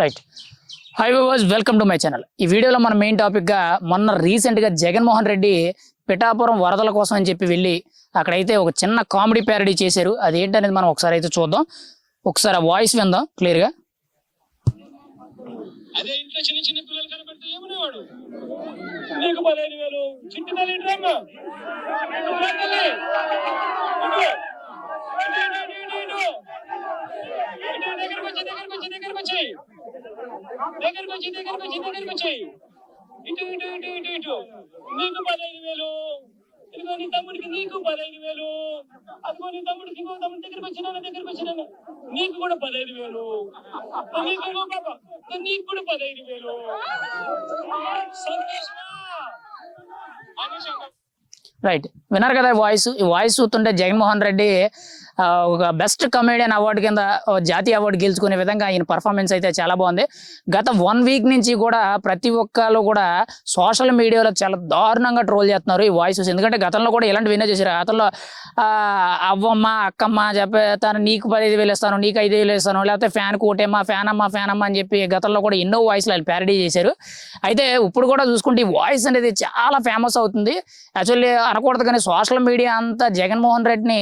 Right hi was welcome to my channel ఈ వీడియోలో మన మెయిన్ టాపిక్గా మొన్న రీసెంట్గా జగన్మోహన్ రెడ్డి పిఠాపురం వరదల కోసం అని చెప్పి వెళ్ళి అక్కడైతే ఒక చిన్న కామెడీ ప్యారడీ చేశారు. అది ఏంటనేది మనం ఒకసారి అయితే చూద్దాం. ఒకసారి ఆ వాయిస్ విందాం. క్లియర్గా అదే ఇంట్లో చిన్న చిన్న పిల్లలు కనబడితే ఏమనేవాడు? నీకు పదిహేను వేలు. చిట్టి తల్లి డ్రమ్మ తల్లి ఇటు. ఇటు, ఇటు, ఇటు, ఇటు, ఇటు. ఇటు, దగ్గరకు వచ్చి దగ్గరకు వచ్చి దగ్గరకు వచ్చి దగ్గరకు వచ్చి దగ్గరకు వచ్చి దగ్గరకు వచ్చి. ఇటు ఇటు ఇటు ఇటు ఇటు. నీకు పదహైదు వేలు. ఇదిగో నీ తమ్ముడికి నీకు పదహైదు వేలు. అదిగో నీ తమ్ముడికి ఇంకో తమ్ముడి దగ్గరకు వచ్చినాను దగ్గరకు వచ్చినాను నీకు కూడా పదహైదు వేలు. నీకు ఇంకో పాప. నీకు కూడా పదహైదు వేలు. సంతోషమా? రైట్ విన్నారు కదా వాయిస్ ఈ వాయిస్ చూస్తుంటే జగన్మోహన్ రెడ్డి ఒక బెస్ట్ కమేడియన్ అవార్డు కింద జాతీయ అవార్డు గెలుచుకునే విధంగా ఆయన పర్ఫార్మెన్స్ అయితే చాలా బాగుంది. గత వన్ వీక్ నుంచి కూడా ప్రతి ఒక్కరు కూడా సోషల్ మీడియాలో చాలా దారుణంగా ట్రోల్ చేస్తున్నారు ఈ వాయిసెస్ ఎందుకంటే గతంలో కూడా ఇలాంటి వినే చేశారు? గతంలో ఆ, అవ్వమ్మ అక్కమ్మ చెప్పేస్తాను నీకు పదిహేను వేలు ఇస్తాను నీకు ఐదు వేలు ఇస్తాను లేకపోతే ఫ్యాన్ కోటేమ్మా ఫ్యాన్ అమ్మ ఫ్యాన్ అమ్మ అని చెప్పి గతంలో కూడా ఎన్నో వాయిస్లు వాళ్ళు ప్యారడీ చేశారు. అయితే ఇప్పుడు కూడా చూసుకుంటే ఈ వాయిస్ అనేది చాలా ఫేమస్ అవుతుంది. యాక్చువల్లీ అనకూడదు కానీ సోషల్ మీడియా అంతా జగన్మోహన్ రెడ్డిని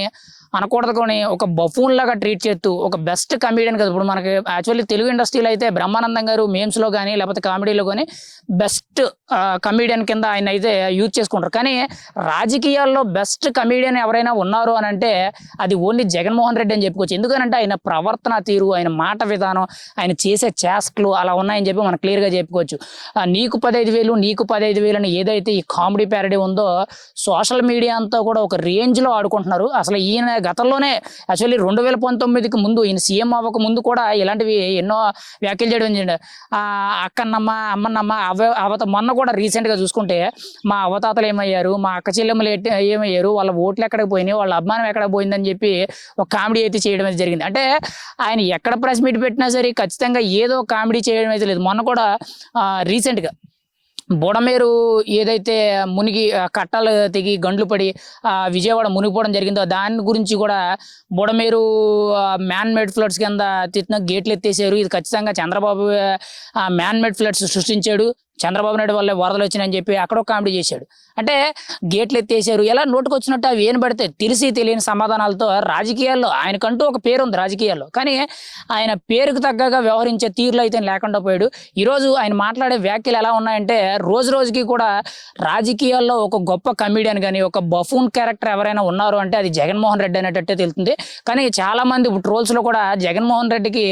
అనకూడదు కానీ ఒక బఫూన్ లాగా ట్రీట్ చేస్తూ ఒక బెస్ట్ కమెడియన్ కదా. ఇప్పుడు మనకి యాక్చువల్లీ తెలుగు ఇండస్ట్రీలో అయితే బ్రహ్మానందం గారు మేమ్స్లో కానీ లేకపోతే కామెడీలో కానీ బెస్ట్ కమెడియన్ కింద ఆయన అయితే యూజ్ చేసుకుంటారు. కానీ రాజకీయాల్లో బెస్ట్ కమెడియన్ ఎవరైనా ఉన్నారు అని అంటే అది ఓన్లీ జగన్మోహన్ రెడ్డి అని చెప్పుకోవచ్చు. ఎందుకనంటే ఆయన ప్రవర్తన తీరు ఆయన మాట విధానం ఆయన చేసే చేస్ట్లు అలా ఉన్నాయని చెప్పి మనం క్లియర్గా చెప్పుకోవచ్చు. ఆ, నీకు పదహైదు వేలు నీకు పదహైదు వేలు అని ఏదైతే ఈ కామెడీ ప్యారడీ ఉందో సోషల్ మీడియా అంతా కూడా ఒక రేంజ్లో ఆడుకుంటున్నారు. అసలు ఈయన గతంలోనే యాక్చువల్లీ రెండు వేల పంతొమ్మిదికి ముందు ఈయన సీఎం అవ్వక ముందు కూడా ఇలాంటివి ఎన్నో వ్యాఖ్యలు చేయడం జరిగింది. అక్కన్నమ్మ అమ్మన్నమ్మ అవ అవత మొన్న కూడా రీసెంట్గా చూసుకుంటే మా అవతాతలు ఏమయ్యారు మా అక్క చెల్లెమ్మలు ఏమయ్యారు వాళ్ళ ఓట్లు ఎక్కడికి పోయినాయి వాళ్ళ అభిమానం ఎక్కడ పోయిందని చెప్పి ఒక కామెడీ అయితే చేయడం అయితే జరిగింది అంటే ఆయన ఎక్కడ ప్రెస్ మీట్ పెట్టినా సరే ఖచ్చితంగా ఏదో కామెడీ చేయడం అయితే లేదు మొన్న కూడా రీసెంట్గా బుడమేరు ఏదైతే మునిగి కట్టాలు తెగి గండ్లు పడి విజయవాడ మునిగిపోవడం జరిగిందో దాని గురించి కూడా బుడమేరు మ్యాన్ మేడ్ ఫ్లడ్స్ కింద తిట్టిన గేట్లు ఎత్తేసారు ఇది ఖచ్చితంగా చంద్రబాబు మ్యాన్ మేడ్ ఫ్లడ్స్ సృష్టించాడు. చంద్రబాబు నాయుడు వల్ల వరదలు వచ్చినాయని చెప్పి అక్కడ కామెడీ చేశాడు. అంటే గేట్లు ఎత్తేసారు ఎలా నోటుకొచ్చినట్టు అవి ఏం పడితే తెలిసి తెలియని సమాధానాలతో రాజకీయాల్లో ఆయనకంటూ ఒక పేరు ఉంది రాజకీయాల్లో. కానీ ఆయన పేరుకు తగ్గగా వ్యవహరించే తీరులో అయితే లేకుండా పోయాడు. ఈరోజు ఆయన మాట్లాడే వ్యాఖ్యలు ఎలా ఉన్నాయంటే రోజు రోజుకి కూడా రాజకీయాల్లో ఒక గొప్ప కమెడియన్ కానీ ఒక బఫూన్ క్యారెక్టర్ ఎవరైనా ఉన్నారు అంటే అది జగన్మోహన్ రెడ్డి అనేటట్టే తెలుస్తుంది. కానీ చాలా మంది ట్రోల్స్లో కూడా జగన్మోహన్ రెడ్డికి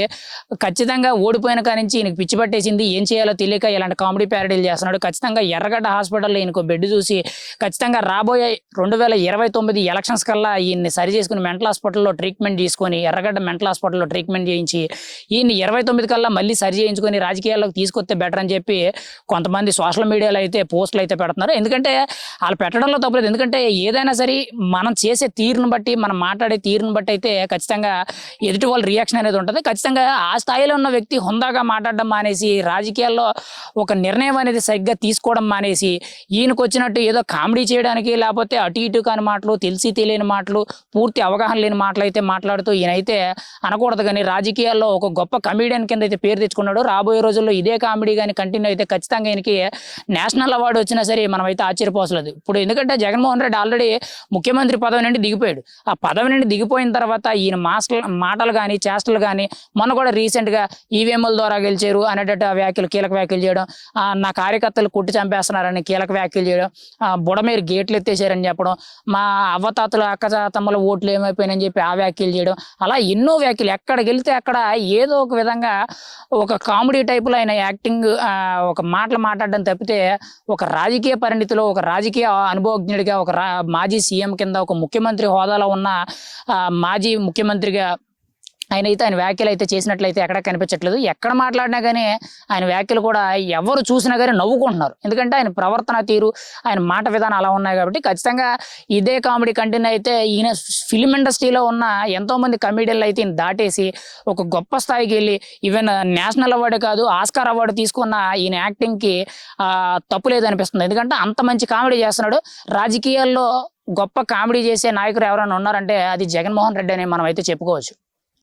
ఖచ్చితంగా ఓడిపోయిన కానించి ఈయనకి పిచ్చి పట్టేసింది ఏం చేయాలో తెలియక ఇలాంటి కామెడీ ప్యారడీలు చేస్తున్నాడు. ఖచ్చితంగా ఎర్రగడ్డ హాస్పిటల్లో ఈయనకు బెడ్ చూసి ఖచ్చితంగా రాబోయే రెండు వేల ఇరవై తొమ్మిది ఎలక్షన్స్ కల్లా ఈయన్ని సరి చేసుకుని మెంటల్ హాస్పిటల్లో ట్రీట్మెంట్ తీసుకొని ఎర్రగడ్డ మెంటల్ హాస్పిటల్లో ట్రీట్మెంట్ చేయించి ఈయన్ని ఇరవై తొమ్మిది కల్లా మళ్ళీ సరి చేయించుకొని రాజకీయాల్లోకి తీసుకొస్తే బెటర్ అని చెప్పి కొంతమంది సోషల్ మీడియాలో అయితే పోస్టులు అయితే పెడుతున్నారు. ఎందుకంటే వాళ్ళు పెట్టడంలో తప్పలేదు ఎందుకంటే ఏదైనా సరే మనం చేసే తీరును బట్టి మనం మాట్లాడే తీరును బట్టి అయితే ఖచ్చితంగా ఎదుటి వాళ్ళ రియాక్షన్ అనేది ఉంటుంది. ఖచ్చితంగా ఆ స్థాయిలో ఉన్న వ్యక్తి హుందాగా మాట్లాడడం మానేసి రాజకీయాల్లో ఒక నిర్ణయం అనేది సరిగ్గా తీసుకోవడం మానేసి ఈయనకు వచ్చినట్టు ఏదో కామెడీ చేయడానికి లేకపోతే అటు ఇటు కాని మాటలు తెలిసి తెలియని మాటలు పూర్తి అవగాహన లేని మాటలు అయితే మాట్లాడుతూ ఈయనైతే అనకూడదు కానీ రాజకీయాల్లో ఒక గొప్ప కమెడియన్ కింద అయితే పేరు తెచ్చుకున్నాడు. రాబోయే రోజుల్లో ఇదే కామెడీ కానీ కంటిన్యూ అయితే ఖచ్చితంగా ఈయనకి నేషనల్ అవార్డు వచ్చినా సరే మనమైతే ఆశ్చర్యపోసలేదు. ఇప్పుడు ఎందుకంటే జగన్మోహన్ రెడ్డి ఆల్రెడీ ముఖ్యమంత్రి పదవి నుండి దిగిపోయాడు. ఆ పదవి నుండి దిగిపోయిన తర్వాత ఈయన మాస్టల్ మాటలు కానీ చేష్టలు కానీ మొన్న కూడా రీసెంట్గా ఈవీఎంల ద్వారా గెలిచారు అనేటట్టు ఆ వ్యాఖ్యలు కీలక వ్యాఖ్యలు చేయడం ఆ, నా కార్యకర్తలు కొట్టి చంపేస్తున్నారని కీలక వ్యాఖ్యలు చేయడం ఆ, బుడమేరు గేట్లు ఎత్తేసారని చెప్పడం మా అవ్వతాతల అక్క తమ్ముల ఓట్లు ఏమైపోయినని చెప్పి ఆ వ్యాఖ్యలు చేయడం అలా ఎన్నో వ్యాఖ్యలు ఎక్కడికి వెళ్తే అక్కడ ఏదో ఒక విధంగా ఒక కామెడీ టైపులో ఆయన యాక్టింగ్ ఒక మాటలు మాట్లాడడం తప్పితే ఒక రాజకీయ పరిణితిలో ఒక రాజకీయ అనుభవజ్ఞుడిగా ఒక రా మాజీ సీఎం కింద ఒక ముఖ్యమంత్రి హోదాలో ఉన్న మాజీ ముఖ్యమంత్రిగా ఆయన అయితే ఆయన వ్యాఖ్యలు అయితే చేసినట్లయితే ఎక్కడ కనిపించట్లేదు. ఎక్కడ మాట్లాడినా కానీ ఆయన వ్యాఖ్యలు కూడా ఎవరు చూసినా కానీ నవ్వుకుంటున్నారు. ఎందుకంటే ఆయన ప్రవర్తన తీరు ఆయన మాట విధానం అలా ఉన్నాయి కాబట్టి ఖచ్చితంగా ఇదే కామెడీ కంటిన్యూ అయితే ఈయన ఫిలిం ఇండస్ట్రీలో ఉన్న ఎంతో మంది అయితే ఈయన దాటేసి ఒక గొప్ప స్థాయికి వెళ్ళి ఈవెన్ నేషనల్ అవార్డు కాదు ఆస్కార్ అవార్డు తీసుకున్న ఈయన యాక్టింగ్కి తప్పు లేదనిపిస్తుంది ఎందుకంటే అంత మంచి కామెడీ చేస్తున్నాడు. రాజకీయాల్లో గొప్ప కామెడీ చేసే నాయకుడు ఎవరైనా ఉన్నారంటే అది జగన్మోహన్ రెడ్డి అని మనం అయితే చెప్పుకోవచ్చు.